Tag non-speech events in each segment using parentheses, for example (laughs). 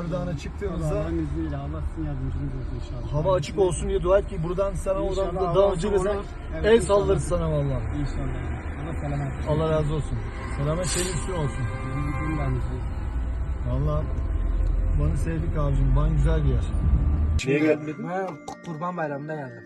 Ağrı Dağı'na çıktığımızda Allah'ın izniyle Allah sizin yardımcınız olsun inşallah. hava açık olsun diye dua et ki buradan sana oradan İnşallah da hava önce soğur. sen Evet, el inşallah. sallarız sana valla. İnşallah. Allah selamet. Allah razı olsun. Selamet senin üstüne olsun. Bizim ben Valla Van'ı sevdik abicim. Van güzel bir yer. Şeye geldim. Ben Kurban Bayramı'nda geldim.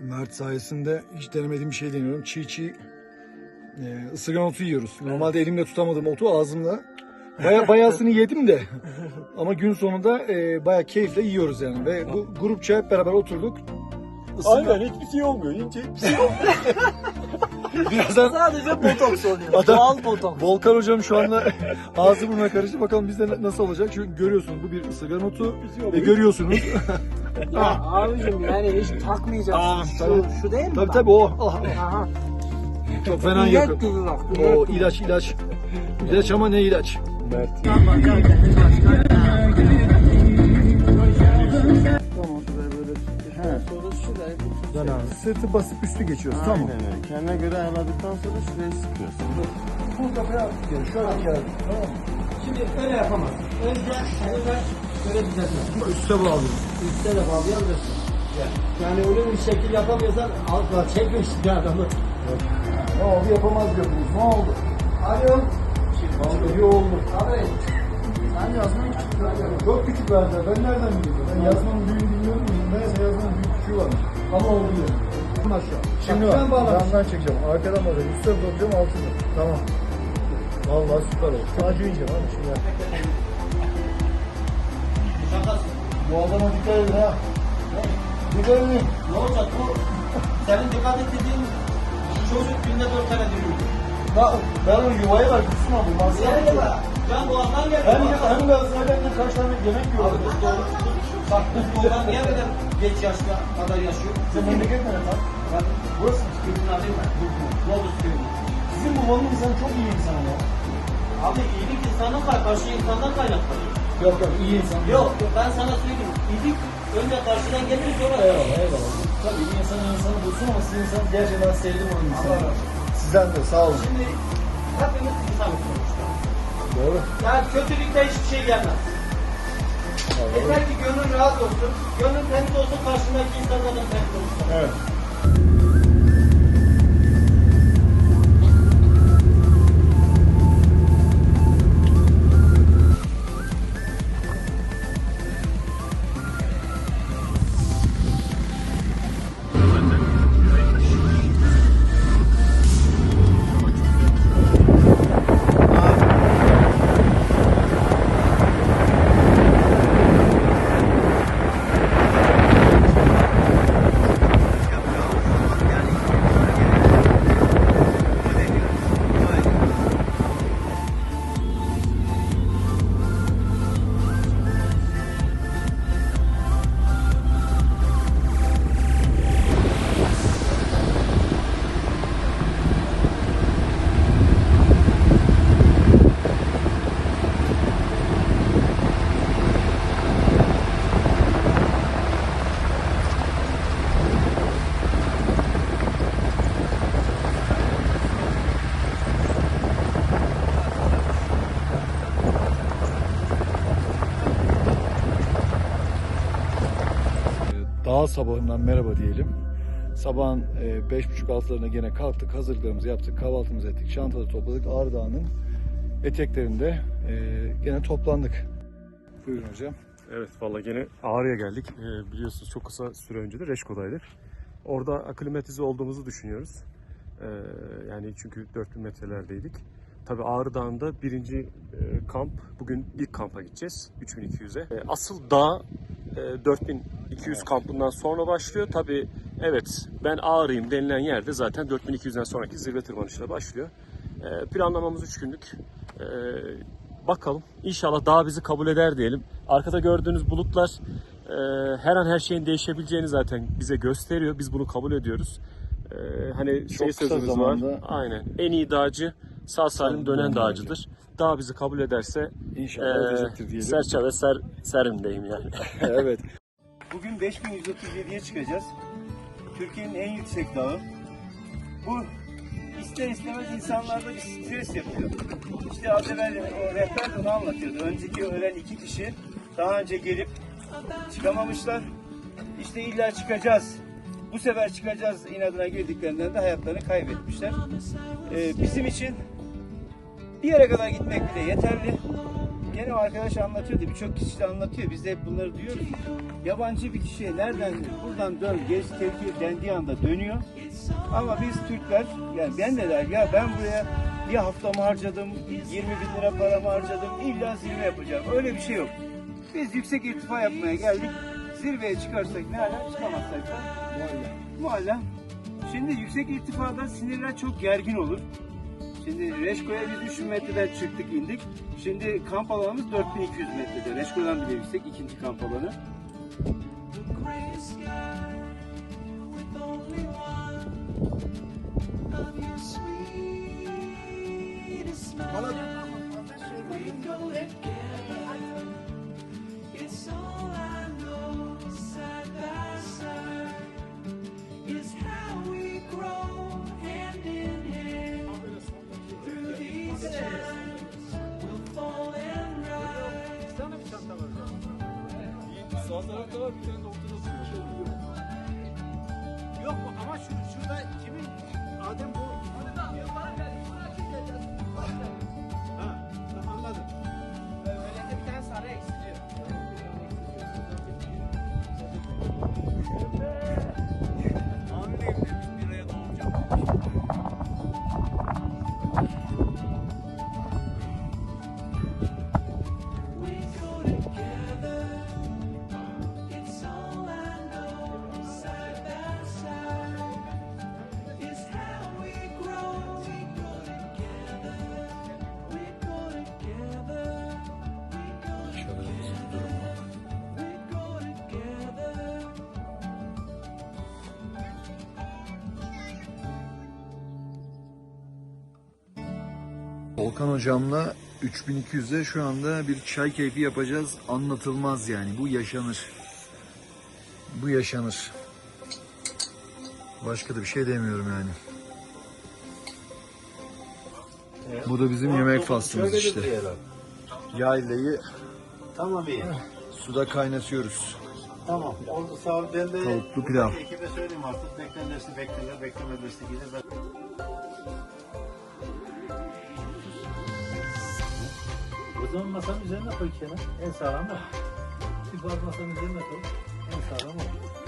Mert sayesinde hiç denemediğim bir şey deniyorum. Çiğ çiğ e, ısırgan otu yiyoruz. Normalde elimle tutamadım otu ağzımla. Baya bayasını yedim de. Ama gün sonunda e, baya keyifle yiyoruz yani. Ve bu grupça hep beraber oturduk. Isırgan. hiçbir şey olmuyor. Hiç hiçbir şey olmuyor. (laughs) Birazdan Sadece botoks oluyor. Adam- Doğal botoks. Volkan hocam şu anda (laughs) ağzı burnuna karıştı. Bakalım bizde na- nasıl olacak. Çünkü görüyorsunuz bu bir ısırgan otu. Ve görüyorsunuz. (laughs) Ya abicim yani hiç takmayacaksın. Aa, şu, tabii. şu değil mi? tabii bak? tabii o. Ah, Aha. çok fena yakın. gibi bak. O ilaç ilaç. İlaç ama ne ilaç? Mert. Tamam şuraya böyle. He. Soru şu da. Güzel abi. Sırtı basıp üstü geçiyoruz. Tamam. Aynen öyle. Kendine göre ayarladıktan sonra şurayı sıkıyorsun. Bu kafaya gel. Şöyle gel. Tamam mı? Şimdi öyle yapamazsın. Önce önce böyle düzeltme. Üste bağlıyorum. Üstte de bağlayamıyorsun. Yani öyle bir şekil yapamıyorsan altla çekmiş bir adamı. Ne oldu yapamaz diyordunuz. Ne oldu? Alo. İyi oldu. Abi. Sen yazmayı Çok küçük verdiler. Ben nereden bileyim? Ben yazmanın büyüğünü bilmiyorum. Neyse yazmanın büyük küçüğü varmış. Ama oldu diyorum. Bunu aşağı. Şimdi Bak, ben. Yandan çekeceğim. Arkadan bağlayacağım. Üstten tutacağım altında. Tamam. Vallahi süper oldu. Sadece ineceğim abi şimdi. Bu adama dikkat edin ha. Dikkat edin. Ne olacak bu? Senin dikkat ettiğin çocuk günde dört tane dürüyor. Ya ben onu yuvaya ver gitsin abi. Masaya bak? Can boğazdan geldi. Hem de hem de hem de kaç tane yemek yiyor. Abi biz doğru. Bak biz doğudan niye böyle geç yaşta kadar yaşıyor? Sen memleket nere lan? Ben burası köyün adıyım ben. Lodus köyü. Sizin bu Van'ın insanı çok iyi insan ya. Abi iyilik insanın kay- karşı insandan kaynaklanıyor. Yok yok iyi insan. Yok yok ben sana söyleyeyim. İyilik önce karşıdan gelir sonra. Eyvallah eyvallah. Tabii iyi insanın insanı bulsun ama sizin insanı gerçekten sevdim onun Allah insanı. razı olsun. Sizden de sağ olun. Şimdi hepimiz insanız sonuçta. Doğru. Yani kötülükte hiçbir şey gelmez. Yeter ki gönlün rahat olsun. Gönlün temiz olsun karşındaki insanlar da temiz olsun. Evet. Dağ sabahından merhaba diyelim. Sabahın e, beş buçuk altılarına gene kalktık, hazırlıklarımızı yaptık, kahvaltımızı ettik, çantaları topladık. Ağrı Dağı'nın eteklerinde e, gene toplandık. Buyurun hocam. Evet valla gene Ağrı'ya geldik. Ee, biliyorsunuz çok kısa süre önce de Reşko'daydık. Orada aklimatize olduğumuzu düşünüyoruz. Ee, yani çünkü 4000 metrelerdeydik. Tabii Ağrı Dağı'nda birinci e, kamp, bugün ilk kampa gideceğiz 3200'e. E, asıl dağ e, 4200 kampından sonra başlıyor. Tabii evet ben Ağrı'yım denilen yerde zaten 4200'den sonraki zirve tırmanışıyla başlıyor. E, planlamamız 3 günlük. E, bakalım inşallah dağ bizi kabul eder diyelim. Arkada gördüğünüz bulutlar e, her an her şeyin değişebileceğini zaten bize gösteriyor. Biz bunu kabul ediyoruz. E, hani Çok şey sözümüz var. Aynen. En iyi dağcı sağ salim dönen dağcıdır. Dağ bizi kabul ederse İnşallah edecektir diyelim. serçe ve ser, serimdeyim yani. (laughs) evet. Bugün 5137'ye çıkacağız. Türkiye'nin en yüksek dağı. Bu ister istemez insanlarda bir stres yapıyor. İşte az evvel o rehber de onu anlatıyordu. Önceki ölen iki kişi daha önce gelip çıkamamışlar. İşte illa çıkacağız. Bu sefer çıkacağız inadına girdiklerinden de hayatlarını kaybetmişler. Ee, bizim için bir yere kadar gitmek bile yeterli. Gene arkadaş anlatıyordu, birçok kişi de anlatıyor. Biz de hep bunları duyuyoruz. Yabancı bir kişiye nereden buradan dön, gez, tehlikeli dendiği anda dönüyor. Ama biz Türkler, yani ben de der ya ben buraya bir haftamı harcadım, 20 bin lira paramı harcadım, illa zirve yapacağım. Öyle bir şey yok. Biz yüksek irtifa yapmaya geldik. Zirveye çıkarsak ne hala çıkamazsak da mualla. Şimdi yüksek irtifada sinirler çok gergin olur. Şimdi Reşko'ya biz 3000 metreden çıktık indik. Şimdi kamp alanımız 4200 metrede. Reşko'dan bile yüksek ikinci kamp alanı. It's all Yok Volkan hocamla 3200'e şu anda bir çay keyfi yapacağız. Anlatılmaz yani. Bu yaşanır. Bu yaşanır. Başka da bir şey demiyorum yani. Bu da bizim yemek faslımız işte. Yaylayı Tamam iyi. suda kaynatıyoruz. Tamam. Oldu sağ ol. Ben de Tavuklu pilav. ekibe söyleyeyim artık. Beklenirse beklenir, beklemediyse gelir. Zaman masanın üzerine koy kenar. En sağlam o. Bir masanın üzerine koy. En sağlam o.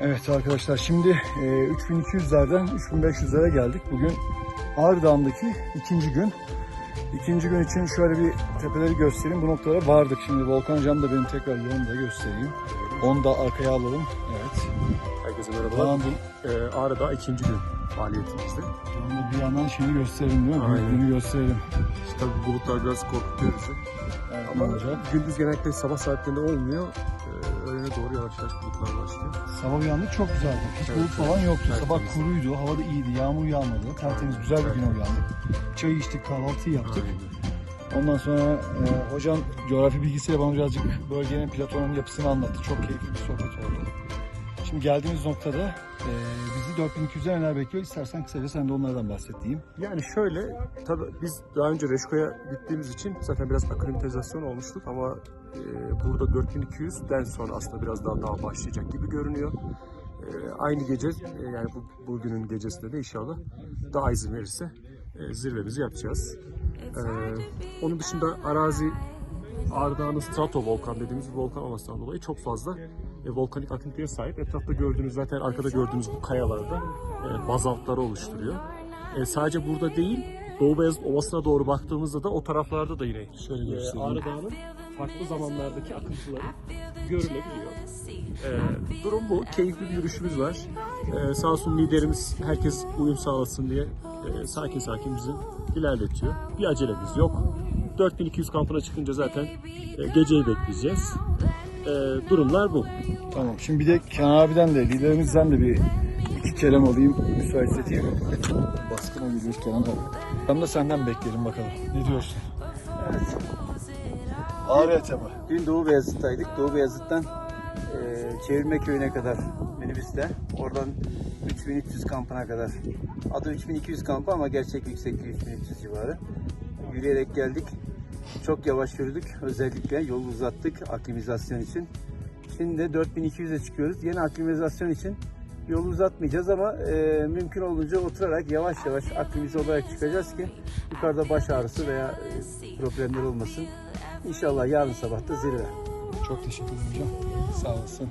Evet arkadaşlar şimdi e, 3200'lerden 3500'lere geldik. Bugün Ağrı Dağı'ndaki ikinci gün. İkinci gün için şöyle bir tepeleri göstereyim. Bu noktalara vardık. Şimdi Volkan Hocam da benim tekrar yanımda göstereyim. Onu da arkaya alalım. Evet. Herkese merhabalar. Dağın Ee, Ağrı'da ikinci gün faaliyetimizde. Dağın bir yandan şeyi gösterelim değil mi? Aynen. Büyüklüğünü gösterelim. İşte tabii bulutlar biraz korkutuyor bizi. Evet, Ama olacak? gündüz genellikle sabah saatlerinde olmuyor. Doğru yavaş yavaş bulutlar başlıyor. Sabah uyandık çok güzeldi. Hiç Evet, bulut falan yoktu. tertemiz. Sabah kuruydu. Hava da iyiydi. Yağmur yağmadı. Tertemiz güzel bir güne uyandık. Çay içtik, kahvaltı yaptık. Ondan sonra e, hocam coğrafi bilgisiyle bana birazcık bölgenin platonun yapısını anlattı. Çok keyifli bir sohbet oldu. Şimdi geldiğimiz noktada e, bizi 4200'e neler bekliyor? İstersen kısaca sen de onlardan bahset diyeyim. Yani şöyle, tabii biz daha önce Reşko'ya gittiğimiz için zaten biraz aklimatizasyon olmuştuk ama e, burada 4200'den sonra aslında biraz daha daha başlayacak gibi görünüyor. E, aynı gece, e, yani bu, bugünün gecesinde de inşallah daha izin verirse e, zirvemizi yapacağız. E, onun dışında arazi Ağrı Dağı'nın strato volkan dediğimiz bir volkan olmasından dolayı çok fazla e, volkanik akıntıya sahip. Etrafta gördüğünüz zaten arkada gördüğünüz bu kayalarda e, bazaltları oluşturuyor. E, sadece burada değil, Doğu Beyazıt Ovası'na doğru baktığımızda da o taraflarda da yine şöyle göstereyim. Ağrı Dağı'nın farklı zamanlardaki akıntıları görülebiliyor. E, durum bu. Keyifli bir yürüyüşümüz var. E, sağ olsun liderimiz herkes uyum sağlasın diye e, sakin sakin bizi ilerletiyor. Bir acelemiz yok. 4200 kampına çıkınca zaten e, geceyi bekleyeceğiz. E, durumlar bu. Tamam. Şimdi bir de Kenan abiden de liderimizden de bir iki kelam alayım. Müsaitse mi? Baskına geliyor Kenan abi. Tam da senden bekleyelim bakalım. Ne diyorsun? Ağrı eteme. Dün Doğu Beyazıt'taydık. Doğu Beyazıt'tan e, Çevirme Köyü'ne kadar minibüste. Oradan 3300 kampına kadar. Adı 3200 kampı ama gerçek yüksekliği 3300 civarı. Yürüyerek geldik. Çok yavaş yürüdük. Özellikle yolu uzattık aklimizasyon için. Şimdi de 4200'e çıkıyoruz. Yine aklimizasyon için yolu uzatmayacağız ama e, mümkün olduğunca oturarak yavaş yavaş aklimize olarak çıkacağız ki yukarıda baş ağrısı veya e, problemler olmasın. İnşallah yarın sabah da zirve. Çok teşekkür ederim hocam. Sağ olasın.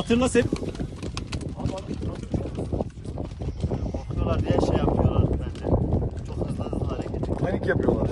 Hatırla sen. Korkuyorlar diye şey yapıyorlar bence. Çok hızlı hızlı hareket. Panik yapıyorlar.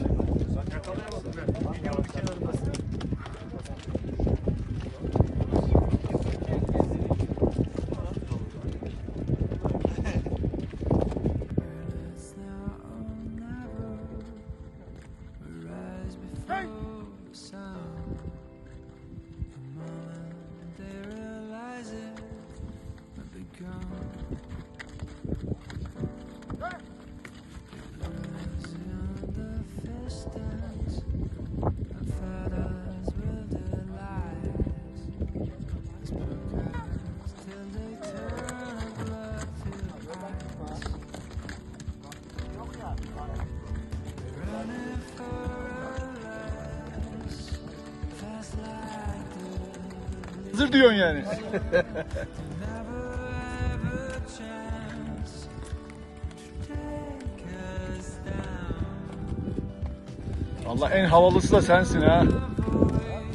Hazır diyorsun yani. Allah en havalısı da sensin ha.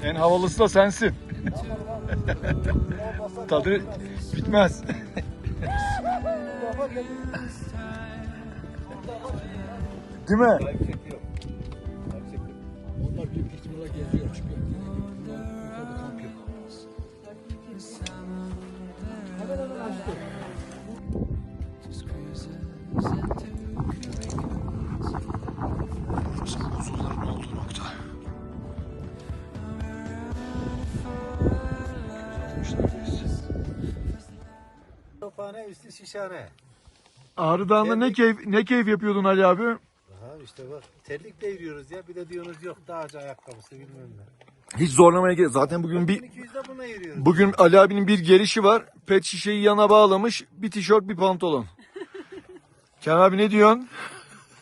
En havalısı da sensin. (laughs) Tadı bitmez. Değil mi? Onlar ihtimalle geziyor çünkü. Burası buzulların olduğu nokta. Tophane üstü şişhane. Ağrı Dağı'nda ne keyif, ne keyif yapıyordun Ali abi? Ha işte bak terlikle yürüyoruz ya. Bir de diyorsunuz yok dağcı ayakkabısı bilmem ne. Hiç zorlamaya gerek. Zaten bugün bir 1200'de buna yürüyoruz. bugün Ali abinin bir gelişi var. Pet şişeyi yana bağlamış. Bir tişört, bir pantolon. (laughs) Kenan abi ne diyorsun?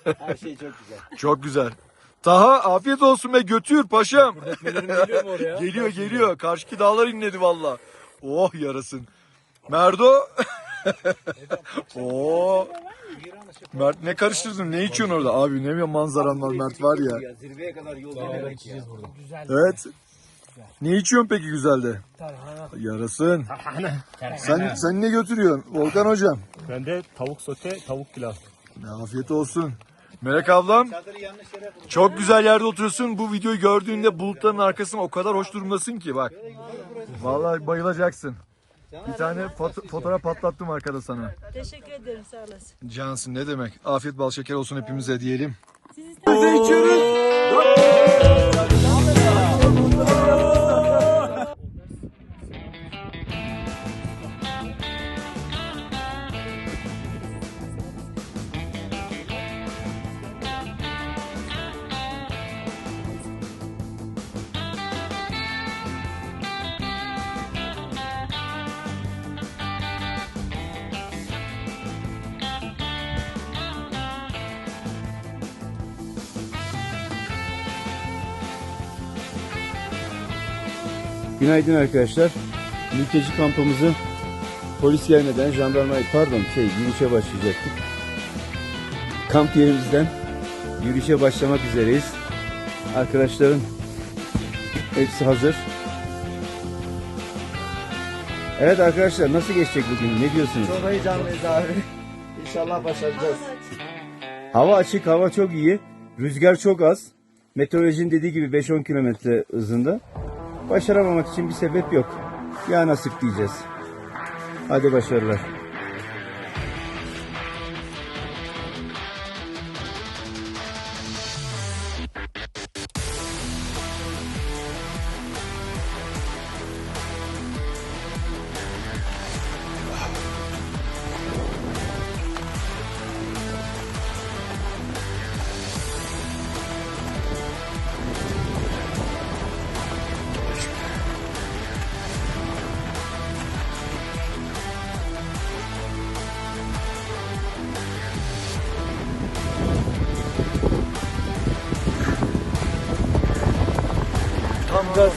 Her şey çok güzel. (laughs) Çok güzel. Taha afiyet olsun be götür paşam. Geliyor mu oraya? (laughs) geliyor geliyor. Karşıki dağlar inledi valla. Oh yarasın. Merdo. Oo. Mert ne karıştırdın? Ne içiyorsun orada? Abi ne bir manzaran var Mert var ya. Zirveye kadar yol denemek ya. Evet. Ne içiyorsun peki güzelde? Yarasın. Sen sen ne götürüyorsun Volkan hocam? Ben de tavuk sote, tavuk pilav. Afiyet olsun. Melek ablam çok güzel yerde oturuyorsun. Bu videoyu gördüğünde bulutların arkasında o kadar hoş durumdasın ki bak. Vallahi bayılacaksın. Bir tane foto- fotoğraf patlattım arkada sana. Teşekkür ederim sağ olasın. Cansın ne demek. Afiyet bal şeker olsun hepimize diyelim. Günaydın arkadaşlar. Mülteci kampımızı polis gelmeden jandarma pardon şey yürüyüşe başlayacaktık. Kamp yerimizden yürüyüşe başlamak üzereyiz. Arkadaşların hepsi hazır. Evet arkadaşlar nasıl geçecek bugün? Ne diyorsunuz? Çok heyecanlıyız abi. İnşallah başaracağız. Hava açık, hava çok iyi. Rüzgar çok az. Meteorolojinin dediği gibi 5-10 kilometre hızında. Başaramamak için bir sebep yok. Ya nasip diyeceğiz. Hadi başarılar.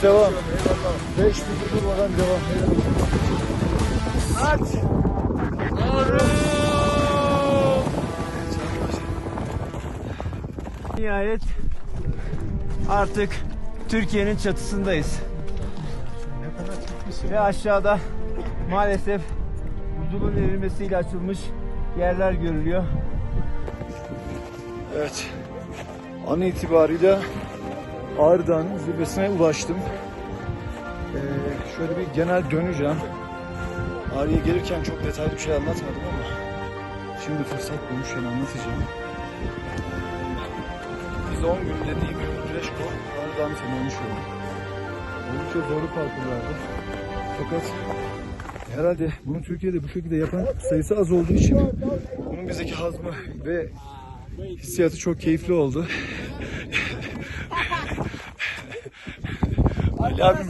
Devam. 5 bir durmadan devam. Nihayet artık Türkiye'nin çatısındayız. Ve aşağıda maalesef buzulun erimesiyle açılmış yerler görülüyor. Evet. An itibariyle Ağrı Dağı'nın zirvesine ulaştım. Ee, şöyle bir genel döneceğim. Ağrı'ya gelirken çok detaylı bir şey anlatmadım ama şimdi fırsat bulmuşken anlatacağım. Biz 10 gün dediğim Reşko Ağrı Dağı'nı tamamlamış olduk. Oldukça zorlu parkurlardı. Fakat herhalde bunu Türkiye'de bu şekilde yapan sayısı az olduğu için bunun bizdeki hazmı ve hissiyatı çok keyifli oldu. Ali abim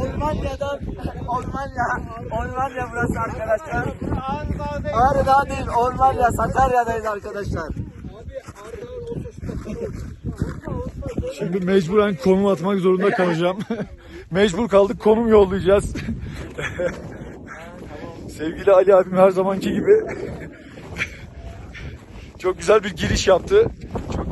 Almanya'dan Almanya Almanya burası arkadaşlar. Ağrı Dağı değil Almanya Sakarya'dayız arkadaşlar. şimdi mecburen konum atmak zorunda kalacağım. (laughs) Mecbur kaldık konum yollayacağız. (laughs) Sevgili Ali abim her zamanki gibi (laughs) çok güzel bir giriş yaptı.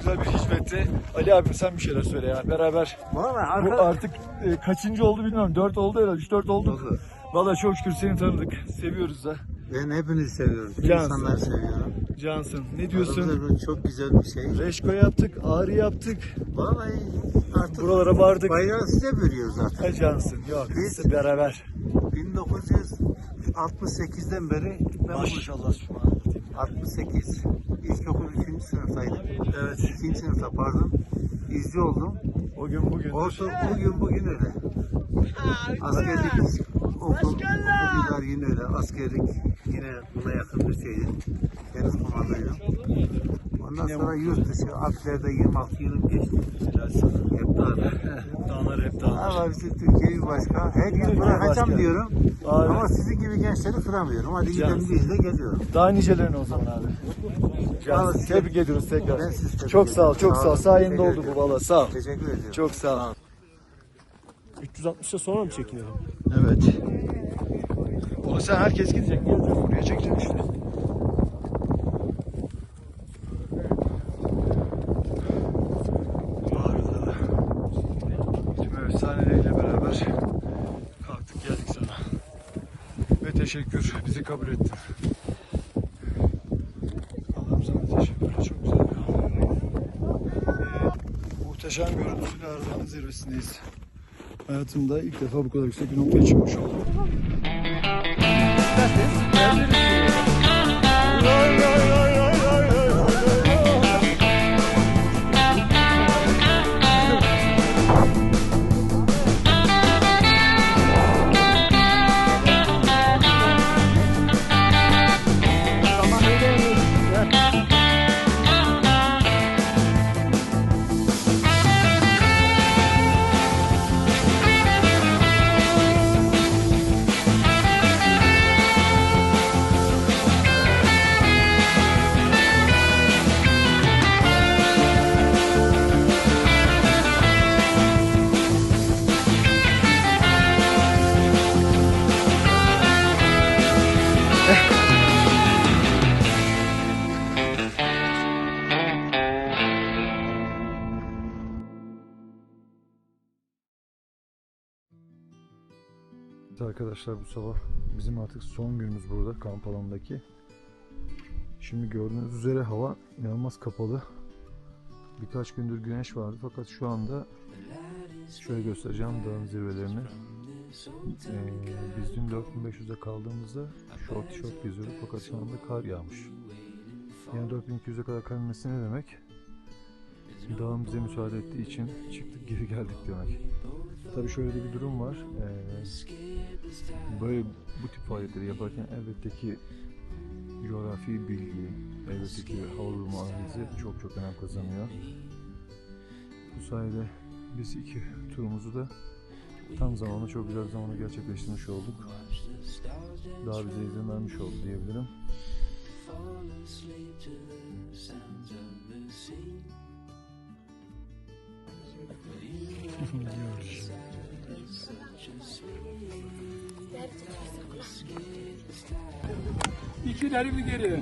Çok güzel bir hizmetti. Ali abim sen bir şeyler söyle ya. Beraber Valla bu artık e, kaçıncı oldu bilmiyorum. 4 oldu herhalde. 3-4 oldu. Valla çok şükür seni tanıdık. Seviyoruz da. Ben hepinizi seviyorum. Bütün Cansın. insanları seviyorum. Cansın. Ne diyorsun? Aramızda çok güzel bir şey. Reşko yaptık, Ağrı yaptık. Vallahi artık Buralara vardık. bayrağı size veriyoruz artık. Ha Cansın. Yok Biz- beraber. 1968'den beri ben Maşallah subhanallah. 68. İlkokul 3. sınıftaydım. Evet. 2. sınıfta pardon. İzci oldum. O gün bugün. Orta bugün bugün öyle. Askerlik okul, okullar yine öyle. Askerlik yine buna yakın bir şeydi. Deniz komandoydum. Ondan sonra yurt dışı Alplerde 26 yılım geçti. Hep dağda. Dağlar hep dağlar. Ama bizim Türkiye bir başka. Her gün bırakacağım başka. diyorum. Abi. Ama sizin gibi gençleri kıramıyorum. Hadi gidelim Cansın. biz de geliyorum. Daha nicelerine o zaman abi. Cansın. Vallahi Tebrik ediyoruz tekrar. Ben sizi tebrik Çok sağ ol, ediyorum. çok Sağ ol. olun. Sayende Teşekkür oldu bu ediyorum. valla. Sağ ol. Teşekkür ediyorum. Çok sağ ol. 360'a sonra mı çekinelim? Evet. Onu sen herkes gidecek. Çekeceğim işte. Ağrı'da tüm efsaneleriyle beraber kalktık geldik sana. Ve teşekkür. Bizi kabul ettin. Allah'ım sana teşekkürler. Çok güzel bir an. Ee, muhteşem görüntüsüyle Ağrı'nın zirvesindeyiz. Hayatımda ilk defa bu kadar yüksek bir noktaya çıkmış oldum. Lord, Lord, Lord. Arkadaşlar bu sabah bizim artık son günümüz burada kamp alanındaki. Şimdi gördüğünüz üzere hava inanılmaz kapalı. Birkaç gündür güneş vardı fakat şu anda şöyle göstereceğim dağın zirvelerini. Ee, biz dün 4500'de kaldığımızda short short geziyorduk fakat şu anda kar yağmış. Yani 4200'e kadar kar ne demek? Dağın bize müsaade ettiği için çıktık geri geldik demek. Tabii şöyle de bir durum var. Ee, böyle bu tip faaliyetleri yaparken elbette ki coğrafi bilgi, elbette ki hava durumu analizi çok çok önem kazanıyor. Bu sayede biz iki turumuzu da tam zamanlı çok güzel zamanda gerçekleştirmiş olduk. Daha bize izin vermiş oldu diyebilirim. İki ileri geri.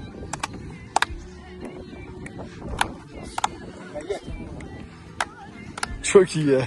Çok iyi.